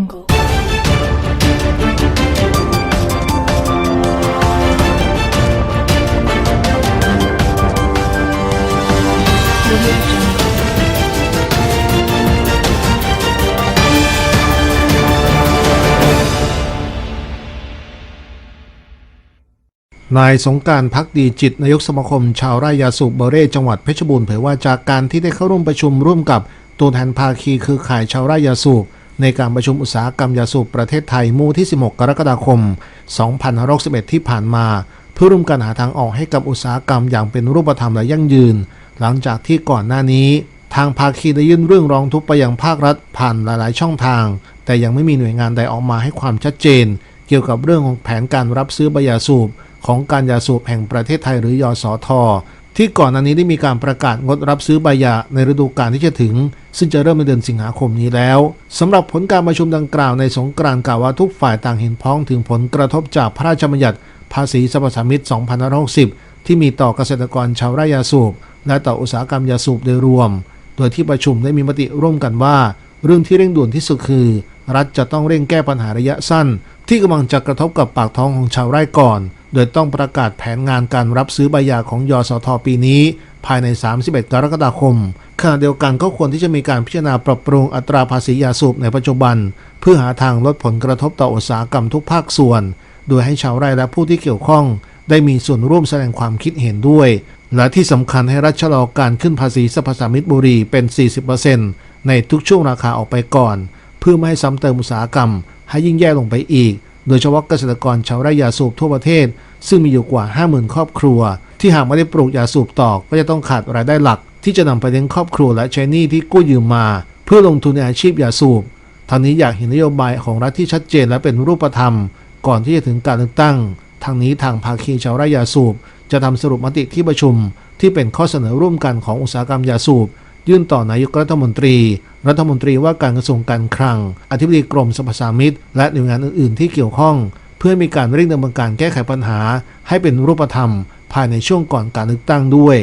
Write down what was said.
jungle. Jungle. นายสงการพักดีจิตนายกสมาคม ชาวไร่ยาสูบเบเร่จังหวัดเพชรบูรณ์เผยว่าจากการที่ได้เข้าร่วมประชุมร่วมกับตัวแทนภาคีคือข่ายชาวไร่ยาสูบ ในการประชุมอุตสาหกรรมยาสูบประเทศไทยมู่ที่ 16 กรกฎาคม 2561 ที่ผ่านมา เพื่อร่วมกันหาทางออกให้กับอุตสาหกรรมอย่างเป็นรูปธรรมและยั่งยืน หลังจากที่ก่อนหน้านี้ ทางภาคีได้ยื่นเรื่องร้องทุกข์ไปยังภาครัฐผ่านหลาย ๆ ช่องทาง แต่ยังไม่มีหน่วยงานใดออกมาให้ความชัดเจน เกี่ยวกับเรื่องของแผนการรับซื้อใบยาสูบของการยาสูบแห่งประเทศไทยหรือยอสอทอ ที่ก่อนหน้านี้ได้มีการประกาศงดรับซื้อใบยาในฤดูกาลที่จะถึง ซึ่งจะเริ่มในเดือนสิงหาคมนี้แล้วสำหรับผลการประชุมดังกล่าวในสงกรานต์กล่าวว่าทุกฝ่ายต่างเห็นพ้องถึงผลกระทบจากพระราชบัญญัติภาษีสรรพสามิต2560 ที่มีต่อเกษตรกรชาวไร่ยาสูบ และต่ออุตสาหกรรมยาสูบโดยรวม โดยที่ประชุมได้มีมติร่วมกันว่า เรื่องที่เร่งด่วนที่สุดคือ รัฐจะต้องเร่งแก้ปัญหาระยะสั้น ที่กำลังจะกระทบกับปากท้องของชาวไร่ก่อน โดยต้องประกาศแผนงานการรับซื้อใบยาของยสทปีนี้ ภายใน 31 กรกฎาคมขณะเดียวกันก็ควรที่จะมีการพิจารณาปรับปรุงอัตราภาษียาสูบในปัจจุบัน เพื่อหาทางลดผลกระทบต่ออุตสาหกรรมทุกภาคส่วน โดยให้ชาวไร่และผู้ที่เกี่ยวข้อง ได้มีส่วนร่วมแสดงความคิดเห็นด้วย และที่สำคัญให้รัชะลอการขึ้นภาษีสรรพสามิตบุรีเป็น 40%ในทุกช่วงราคาออกไปก่อน เพื่อไม่ให้ซ้ำเติมอุตสาหกรรม ให้ยิ่งแย่ลงไปอีก โดยเฉพาะเกษตรกรชาวไร่ยาสูบทั่วประเทศ ซึ่งมีอยู่กว่า 50,000 ครอบครัว ที่หากไม่ได้ปลูกยาสูบต่อก็จะต้องขาดรายได้หลัก ที่จะนำไปเลี้ยงครอบครัวและใช้หนี้ที่กู้ยืมมา เพื่อลงทุนในอาชีพยาสูบทางนี้อยากเห็นนโยบายของรัฐที่ชัดเจนและเป็นรูปธรรม ก่อนที่จะถึงการเลือกตั้ง ทางนี้ทางภาคีชาวไร่ยาสูบ จะทำสรุปมติที่ประชุม ที่เป็นข้อเสนอร่วมกันของอุตสาหกรรมยาสูบ ยื่นต่อนายกรัฐมนตรี รัฐมนตรีว่าการกระทรวงการคลัง อธิบดีกรมสรรพสามิตและหน่วยงานอื่นๆ ที่เกี่ยวข้อง เพื่อมีการเร่งดำเนินการแก้ไขปัญหา ให้เป็นรูปธรรม ภายในช่วงก่อนการเลือกตั้งด้วย